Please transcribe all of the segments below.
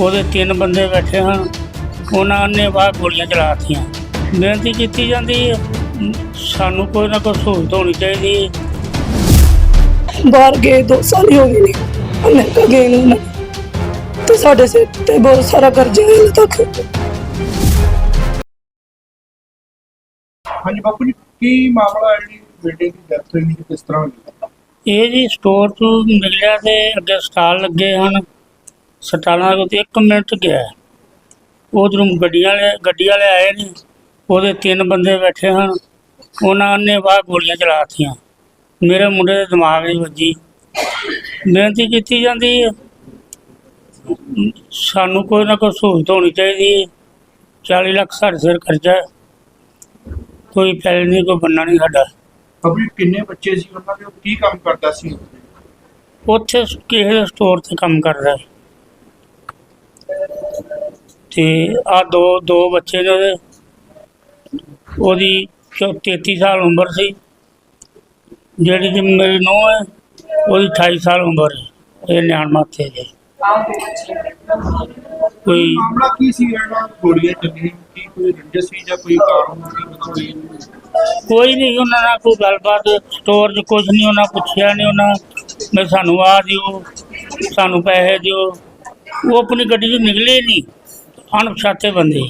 ਉਹਦੇ ਤਿੰਨ ਬੰਦੇ ਬੈਠੇ ਹਨ। ਉਹਨਾਂ ਨੇ ਬਾਹਰ ਗੋਲੀਆਂ ਚਲਾਤੀਆਂ। ਬੇਨਤੀ ਕੀਤੀ ਜਾਂਦੀ ਹੈ ਸਾਨੂੰ ਕੋਈ ਨਾ ਕੋਈ ਸਹੂਲਤ ਹੋਣੀ ਚਾਹੀਦੀ ਹੈ। ਬਾਹਰ ਗਏ ਦੋ ਸਾਲ ਹੀ ਹੋ ਗਏ ਨੇ। ਅਮਰੀਕਾ ਗਏ ਨੂੰ ਤੇ ਸਾਡੇ ਸਿਰ ਤੇ ਬਹੁਤ ਸਾਰਾ ਕਰਜ਼ਾ ਹੈ ਹਾਲੇ ਤੱਕ। ਹਾਂਜੀ ਬਾਪੂ ਜੀ ਕੀ ਮਾਮਲਾ ਹੈ ਜਿਹੜੀ ਬੇਟੇ ਦੀ ਡੈਥ ਹੋਈ ਕਿਸ ਤਰ੍ਹਾਂ ਹੋਈ ਇਹ ਜੀ ਸਟੋਰ ਤੋਂ ਨਿਕਲਿਆ ਤੇ ਅੱਗੇ ਸਟਾਲ ਲੱਗੇ ਹਨ। ਸਟਾਲਾਂ ਉੱਤੇ 1 ਮਿੰਟ ਗਿਆ। ਉਧਰੋਂ ਗੱਡੀਆਂ ਵਾਲੇ ਗੱਡੀ ਵਾਲੇ ਆਏ ਨੇ। ਉਹਦੇ ਤਿੰਨ ਬੰਦੇ ਬੈਠੇ ਹਨ। ਉਹਨਾਂ ਨੇ ਬਾਹਰ ਗੋਲੀਆਂ ਚਲਾਤੀਆਂ। ਮੇਰੇ ਮੁੰਡੇ ਦੇ ਦਿਮਾਗ 'ਚ ਵੱਜੀ। ਬੇਨਤੀ ਕੀਤੀ ਜਾਂਦੀ ਹੈ। ਸਾਨੂੰ ਕੋਈ ਨਾ ਕੋਈ ਸਹੂਲਤ ਹੋਣੀ ਚਾਹੀਦੀ ਹੈ। 40 ਲੱਖ ਸਾਡੇ ਸਿਰ ਖਰਚਾ ਹੈ। ਕੋਈ ਪੈਸੇ ਨਹੀਂ ਕੋਈ ਬੰਨਾ ਨਹੀਂ ਸਾਡਾ। ਜੀ ਕਿੰਨੇ ਬੱਚੇ ਸੀ? ਉਹਨਾਂ ਦੇ? ਉਹ ਕੀ ਕੰਮ ਕਰਦਾ ਸੀ? ਉੱਥੇ ਕਿਸੇ ਦੇ ਸਟੋਰ ਤੇ ਕੰਮ ਕਰਦਾ ਹੈ। ਤੇ ਆ ਦੋ ਦੋ ਬੱਚੇ ਨੇ ਉਹਦੇ। ਉਹਦੀ ਚੌ- 33 ਸਾਲ ਉਮਰ ਸੀ। ਜਿਹੜੀ ਕਿ ਮੇਰੀ ਨੂੰਹ ਹੈ ਉਹਦੀ 28 ਸਾਲ ਉਮਰ ਹੈ। ਇਹ ਨਿਆਣ ਮਾਥੇ ਦੇ। ਕੋਈ ਮਾਮਲਾ ਕੀ ਸੀ ਜਿਹੜਾ ਗੋਲੀਆਂ ਚੱਲੀਆਂ? ਕੀ ਕੋਈ ਰੰਜਿਸ਼ ਸੀ ਜਾਂ ਕੋਈ ਕਾਰਨ ਸੀ ਕੋਈ ਕੋਈ ਨਹੀਂ ਉਹਨਾਂ ਨਾਲ ਕੋਈ ਗੱਲਬਾਤ ਸਟੋਰ 'ਚ ਕੁਝ ਨਹੀਂ ਉਹਨਾਂ ਪੁੱਛਿਆ ਨਹੀਂ ਉਹਨਾਂ ਮੈਂ ਸਾਨੂੰ ਆ ਦਿਓ ਸਾਨੂੰ ਪੈਸੇ ਦਿਓ। ਉਹ ਆਪਣੀ ਗੱਡੀ 'ਚ ਨਿਕਲੇ ਨਹੀਂ। ਅਣਪਛਾਤੇ ਬੰਦੇ।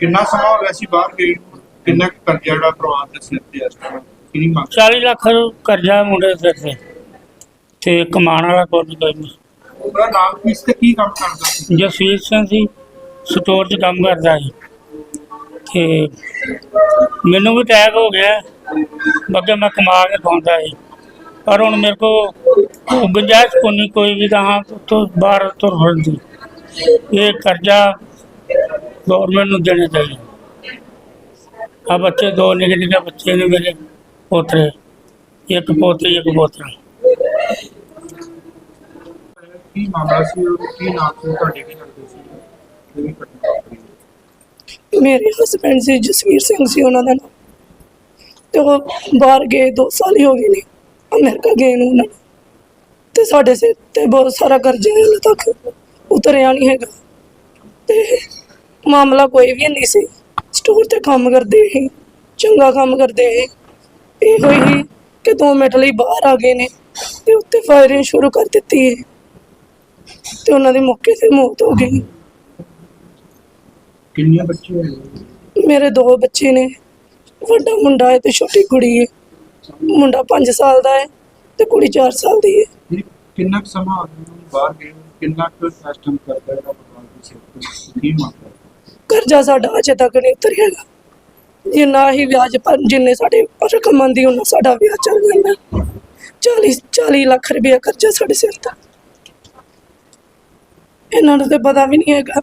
ਕਿੰਨਾ ਸਮਾਂ ਹੋ ਗਿਆ ਸੀ ਬਾਹਰ ਗਏ ਨੂੰ? ਕਿੰਨਾ ਕੁ ਕਰਜ਼ਾ ਜਿਹੜਾ ਪਰਿਵਾਰ ਦੇ ਸਿਰ ਤੇ ਇਸ ਤਰ੍ਹਾਂ ਕਿੰਨੀ ਮੰਗ? 40 ਲੱਖ ਕਰਜ਼ਾ ਮੁੰਡੇ ਦੇ ਸਿਰ ਤੇ। ਤੇ ਕਮਾਉਣ ਵਾਲਾ ਕੋਈ ਕੋਈ ਨਹੀਂ। ਉਹਦਾ ਨਾਮ ਕੀ ਸੀ ਤੇ ਕੀ ਕੰਮ ਕਰਦਾ ਸੀ? ਜਸਵੀਰ ਸਿੰਘ ਸੀ ਸਟੋਰ 'ਚ ਕੰਮ ਕਰਦਾ ਸੀ। ਤੇ ਮੈਨੂੰ ਵੀ ਅਟੈਕ ਹੋ ਗਿਆ ਬੱਗੇ ਮੈਂ ਕਮਾ ਕੇ ਖਾਂਦਾ ਸੀ। ਪਰ ਹੁਣ ਮੇਰੇ ਕੋ ਗੁੰਜਾਇਸ਼ ਕੋਈ ਨਹੀਂ ਕੋਈ ਵੀ ਤਾਂ ਤੋਂ ਬਾਹਰ ਤੁਰ ਫਿਰਦੀ। ਇਹ ਕਰਜ਼ਾ ਗਵਰਨਮੈਂਟ ਨੂੰ ਦੇਣਾ ਚਾਹੀਦਾ। ਆ ਬੱਚੇ ਦੋ ਨਿੱਕੇ ਨਿੱਕੇ ਬੱਚੇ ਨੇ ਮੇਰੇ ਪੋਤਰੇ ਇੱਕ ਪੋਤਰੀ ਇੱਕ ਪੋਤਰਾ। ਕੀ ਮਾਮਲਾ ਸੀ ਉਹ ਕੀ ਨਾਮ ਸੀ? ਤੁਹਾਡੇ ਕੀ ਕਰਦੇ ਸੀ? ਕਿਹੜੀ ਘਟਨਾ ਵਾਪਰੀ? ਮੇਰੇ ਹਸਬੰਡ ਸੀ ਜਸਵੀਰ ਸਿੰਘ ਸੀ ਉਹਨਾਂ ਦਾ ਨਾਮ। ਤੇ ਉਹ ਬਾਹਰ ਗਏ ਦੋ ਸਾਲ ਹੀ ਹੋ ਗਏ ਨੇ। ਅਮਰੀਕਾ ਗਏ ਨੂੰ ਉਹਨਾਂ ਨੂੰ। ਤੇ ਸਾਡੇ ਸਿਰ ਤੇ ਬਹੁਤ ਸਾਰਾ ਕਰਜ਼ਾ ਹੈ ਹਾਲੇ ਤੱਕ। ਉਤਰਿਆ ਨਹੀਂ ਹੈਗਾ। ਤੇ ਮਾਮਲਾ ਕੋਈ ਵੀ ਨਹੀਂ ਸੀ। ਸਟੋਰ ਤੇ ਕੰਮ ਕਰਦੇ ਸੀ। ਚੰਗਾ ਕੰਮ ਕਰਦੇ ਸੀ। ਇਹੋ ਹੀ ਕਿ ਦੋ ਮਿੰਟ ਲਈ ਬਾਹਰ ਆ ਗਏ ਨੇ ਤੇ ਉੱਤੇ ਫਾਇਰਿੰਗ ਸ਼ੁਰੂ ਕਰ ਦਿੱਤੀ ਹੈ। ਤੇ ਉਹਨਾਂ ਦੀ ਮੌਕੇ ਤੇ ਮੌਤ ਹੋ ਗਈ। ਕਿੰਨੀਆਂ ਬੱਚੇ ਹੋਏ ਮੇਰੇ ਦੋ ਬੱਚੇ ਨੇ। ਵੱਡਾ ਮੁੰਡਾ ਹੈ ਤੇ ਛੋਟੀ ਕੁੜੀ ਹੈ। ਮੁੰਡਾ 5 ਸਾਲ ਦਾ ਹੈ ਤੇ ਕੁੜੀ 4 ਸਾਲ ਦੀ ਹੈ। ਕਿੰਨਾ ਕੁ ਸਮਾਂ ਬਾਹਰ ਗਏ ਨੂੰ? ਕਿੰਨਾ ਕੁ ਸਿਸਟਮ ਕਰਦਾ ਜਿਹੜਾ ਪਰਿਵਾਰ ਦੇ ਸਿਰ ਕੀ ਮੰਗਦਾ ਕਰਜ਼ਾ ਸਾਡਾ ਅਜੇ ਤੱਕ ਨਹੀਂ ਉਤਰਿਆ ਹੈਗਾ। ਜਿੰਨਾ ਹੀ ਵਿਆਜ ਪਰ ਜਿੰਨੇ ਸਾਡੇ ਰਕਮ ਆਉਂਦੀ ਉਹਨਾਂ ਸਾਡਾ ਵਿਆਜ ਚੱਲ ਜਾਂਦਾ। 40 40 ਲੱਖ ਰੁਪਏ ਕਰਜ਼ਾ ਸਾਡੇ ਸਿਰ ਤੇ ਇਹਨਾਂ ਨੂੰ ਤੇ ਪਤਾ ਵੀ ਨਹੀਂ ਹੈਗਾ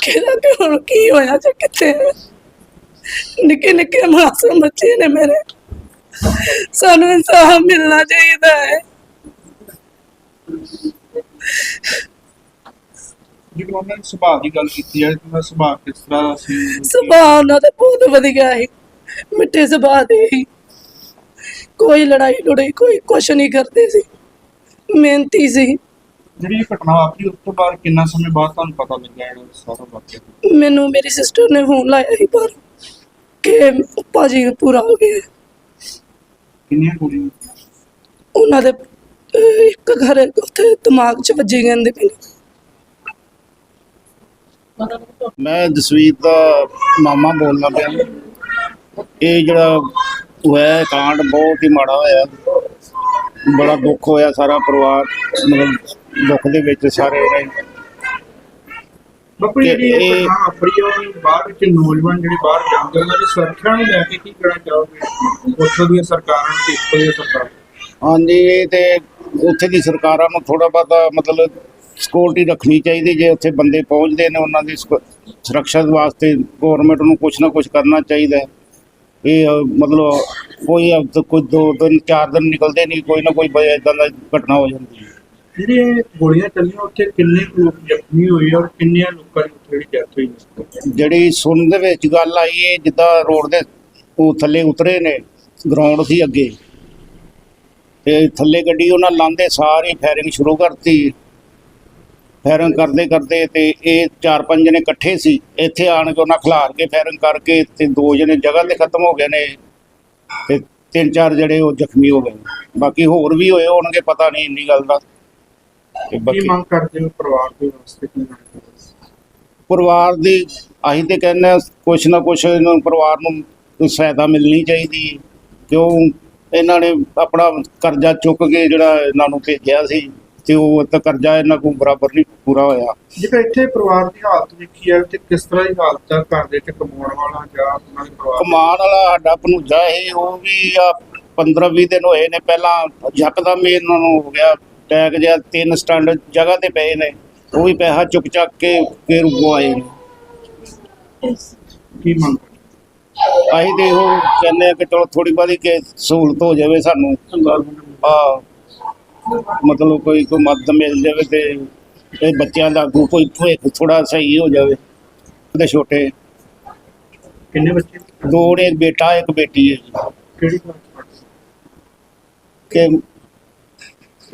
ਕਿਹਦਾ ਕਿ ਹੁਣ ਕੀ ਹੋਇਆ ਜਾਂ ਕਿੱਥੇ ਨਿੱਕੇ ਨਿੱਕੇ ਮਾਸੂਮ ਬੱਚੇ ਨੇ ਮੇਰੇ। ਸਾਨੂੰ ਇਨਸਾਫ ਮਿਲਣਾ ਚਾਹੀਦਾ ਹੈ। ਜਿਵੇਂ ਉਹਨਾਂ ਨੇ ਸੁਭਾਅ ਦੀ ਗੱਲ ਕੀਤੀ ਹੈ ਕਿ ਸੁਭਾਅ ਕਿਸ ਤਰ੍ਹਾਂ ਦਾ ਸੀ? ਸੁਭਾਅ ਉਹਨਾਂ ਦਾ ਬਹੁਤ ਵਧੀਆ ਹੈ ਮਿੱਠੇ ਸੁਭਾਅ ਦੇ ਸੀ। ਕੋਈ ਲੜਾਈ ਲੜਾਈ ਕੋਈ ਕੁਛ ਨਹੀਂ ਕਰਦੇ ਸੀ। ਮਿਹਨਤੀ ਸੀ। ਜਿਹੜੀ ਇਹ ਘਟਨਾ ਵਾਪਰੀ ਉਸ ਤੋਂ ਬਾਅਦ ਕਿੰਨਾ ਸਮੇਂ ਬਾਅਦ ਤੁਹਾਨੂੰ ਪਤਾ ਲੱਗਿਆ ਜਿਹੜਾ ਸਾਰਾ ਵਾਕਿਆ? ਮੈਨੂੰ ਮੇਰੀ ਸਿਸਟਰ ਨੇ ਫੋਨ ਲਾਇਆ ਸੀ ਪਰ ਕਿ ਭਾਜੀ ਪੂਰਾ ਹੋ ਗਿਆ। ਕਿੰਨੀਆਂ ਕੁੜੀਆਂ ਉਹਨਾਂ ਦੇ ਅਹ, ਇੱਕ ਘਰ ਉੱਥੇ ਦਿਮਾਗ 'ਚ ਵੱਜੀ ਕਹਿੰਦੇ ਨੇ। ਮੈਂ ਜਸਵੀਰ ਦਾ ਮਾਮਾ ਬੋਲਦਾ ਪਿਆ। ਇਹ ਜਿਹੜਾ ਹੋਇਆ ਕਾਂਡ ਬਹੁਤ ਹੀ ਮਾੜਾ ਹੋਇਆ। ਬੜਾ ਦੁੱਖ ਹੋਇਆ ਸਾਰਾ ਪਰਿਵਾਰ ਮਤਲਬ ਦੁੱਖ ਦੇ ਵਿੱਚ ਸਾਰੇ ਰਹੇ। ਬਾਪੂ ਜੀ, ਜਿਹੜੀ ਘਟਨਾ ਵਾਪਰੀ ਉਹ ਬਾਹਰ ਵਿੱਚ ਨੌਜਵਾਨ ਜਿਹੜੇ ਬਾਹਰ ਜਾਂਦੇ ਉਹਨਾਂ ਦੀ ਸੁਰੱਖਿਆ ਨੂੰ ਲੈ ਕੇ ਕੀ ਕਹਿਣਾ ਚਾਹੋਗੇ? ਉੱਥੋਂ ਦੀਆਂ ਸਰਕਾਰਾਂ ਤੇ ਇੱਥੋਂ ਦੀਆਂ ਸਰਕਾਰਾਂ? ਹਾਂਜੀ ਇਹ ਤੇ ਉੱਥੇ ਦੀ ਸਰਕਾਰਾਂ ਨੂੰ ਥੋੜਾ ਬਹੁਤਾ ਮਤਲਬ ਸਿਕਿਉਰਿਟੀ ਰੱਖਣੀ ਚਾਹੀਦੀ ਜੇ ਉੱਥੇ ਬੰਦੇ ਪਹੁੰਚਦੇ ਨੇ ਉਹਨਾਂ ਦੀ ਸੁਰੱਖਿਆ ਵਾਸਤੇ ਗਵਰਨਮੈਂਟ ਨੂੰ ਕੁਝ ਨਾ ਕੁਝ ਕਰਨਾ ਚਾਹੀਦਾ ਹੈ। ਇਹ ਮਤਲਬ ਕੋਈ ਕੋਈ ਦੋ ਦਿਨ ਚਾਰ ਦਿਨ ਨਿਕਲਦੇ ਨਹੀਂ ਕੋਈ ਨਾ ਕੋਈ ਇਦਾਂ ਦਾ ਘਟਨਾ ਹੋ ਜਾਂਦੀ ਹੈ। ਜਿਹੜੇ ਇਹ ਗੋਲੀਆਂ ਚੱਲੀਆਂ ਉੱਥੇ ਕਿੰਨੇ ਲੋਕ ਜ਼ਖਮੀ ਹੋਏ ਔਰ ਕਿੰਨੀਆਂ ਲੋਕਾਂ ਦੀ ਜਿਹੜੀ ਡੈਥ ਹੋਈ? ਜਿਹੜੀ ਸੁਣਨ ਦੇ ਵਿੱਚ ਗੱਲ ਆਈ ਹੈ ਜਿੱਦਾਂ ਰੋਡ ਦੇ ਉਹ ਥੱਲੇ ਉਤਰੇ ਨੇ ਗਰਾਊਂਡ ਸੀ ਅੱਗੇ। ਤੇ ਥੱਲੇ ਗੱਡੀ ਉਹਨਾਂ ਲਾਂਦੇ ਸਾਰੀ ਫਾਇਰਿੰਗ ਸ਼ੁਰੂ ਕਰਤੀ। ਫਾਇਰਿੰਗ ਕਰਦੇ ਕਰਦੇ ਤੇ ਇਹ ਚਾਰ ਪੰਜ ਜਣੇ ਇਕੱਠੇ ਸੀ ਇੱਥੇ ਆਣ ਕੇ ਉਹਨਾਂ ਖਿਲਾਰ ਕੇ ਫਾਇਰਿੰਗ ਕਰਕੇ ਤੇ ਦੋ ਜਣੇ ਜਗ੍ਹਾ ਤੇ ਖਤਮ ਹੋ ਗਏ ਨੇ ਤੇ ਤਿੰਨ ਚਾਰ ਜਿਹੜੇ ਉਹ ਜ਼ਖਮੀ ਹੋ ਗਏ ਨੇ। ਬਾਕੀ ਹੋਰ ਵੀ ਹੋਏ ਹੋਣਗੇ ਪਤਾ ਨਹੀਂ ਇੰਨੀ ਗੱਲ ਦਾ ਤੇ ਬਾਕੀ ਮੰਗ ਕਰਦੇ ਹੋ ਪਰਿਵਾਰ ਦੇ ਵਾਸਤੇ ਕੀ ਮੰਗ ਕਰਦੇ ਹੋ? ਪਰਿਵਾਰ ਦੀ ਅਸੀਂ ਤੇ ਕਹਿੰਦੇ ਕੁਛ ਨਾ ਕੁਛ ਇਹਨਾਂ ਪਰਿਵਾਰ ਨੂੰ ਸਹਾਇਤਾ ਮਿਲਣੀ ਚਾਹੀਦੀ ਕਿਉਂ ਇਹਨਾਂ ਨੇ ਆਪਣਾ ਕਰਜ਼ਾ ਚੁੱਕ ਕੇ ਜਿਹੜਾ ਇਹਨਾਂ ਨੂੰ ਭੇਜਿਆ ਸੀ ਤੇ ਉਹ ਤਾਂ ਕਰਜ਼ਾ ਇਹਨਾਂ ਕੋਲ ਬਰਾਬਰ ਨਹੀਂ ਪੂਰਾ ਹੋਇਆ। ਜੇਕਰ ਇੱਥੇ ਪਰਿਵਾਰ ਦੀ ਹਾਲਤ ਵੇਖੀ ਹੈ ਤੇ ਕਿਸ ਤਰ੍ਹਾਂ ਦੀ ਹਾਲਤ ਹੈ ਘਰ ਦੇ ਚ ਕਮਾਉਣ ਵਾਲਾ ਜਾਂ ਉਹਨਾਂ ਦੇ ਪਰਿਵਾਰ? ਕਮਾਨ ਵਾਲਾ ਸਾਡਾ ਭਣੂਜਾ ਇਹ ਉਹ ਵੀ ਆ 15 20 ਦਿਨ ਹੋਏ ਨੇ ਪਹਿਲਾਂ ਯਕਦਮ ਹੀ ਇਹਨਾਂ ਨੂੰ ਹੋ ਗਿਆ ਟੈਗ ਜਿਹਾ ਤਿੰਨ ਸਟੈਂਡ ਜਗ੍ਹਾ ਤੇ ਪਏ ਨੇ ਉਹ ਵੀ ਪੈਸਾ ਚੁੱਕ ਚੱਕ ਕੇ ਫਿਰ ਉਹ ਆਏ ਨੇ। ਕੀ ਮੰਗ ਅਸੀਂ ਤੇ ਕਹਿੰਦੇ ਆ ਕਿ ਚਲੋ ਥੋੜੀ ਬਾਦੀ ਕਿ ਸਹੂਲਤ ਹੋ ਜਾਵੇ ਸਾਨੂੰ। ਆ ਮਤਲਬ ਕੋਈ ਕੋਈ ਮਦਦ ਮਿਲ ਜਾਵੇ ਤੇ ਇਹ ਬੱਚਿਆਂ ਦਾ ਅੱਗੋਂ ਕੋਈ ਭਵਿੱਖ ਥੋੜਾ ਸਹੀ ਹੋ ਜਾਵੇ ਉਹਦੇ ਛੋਟੇ? ਕਿੰਨੇ ਬੱਚੇ ਦੋ ਨੇ ਇੱਕ ਬੇਟਾ ਇੱਕ ਬੇਟੀ ਹੈ। ਕਿਹੜੀ ਕਲਾਸ ਚ ਪੜ੍ਹਦੇ ਕਿ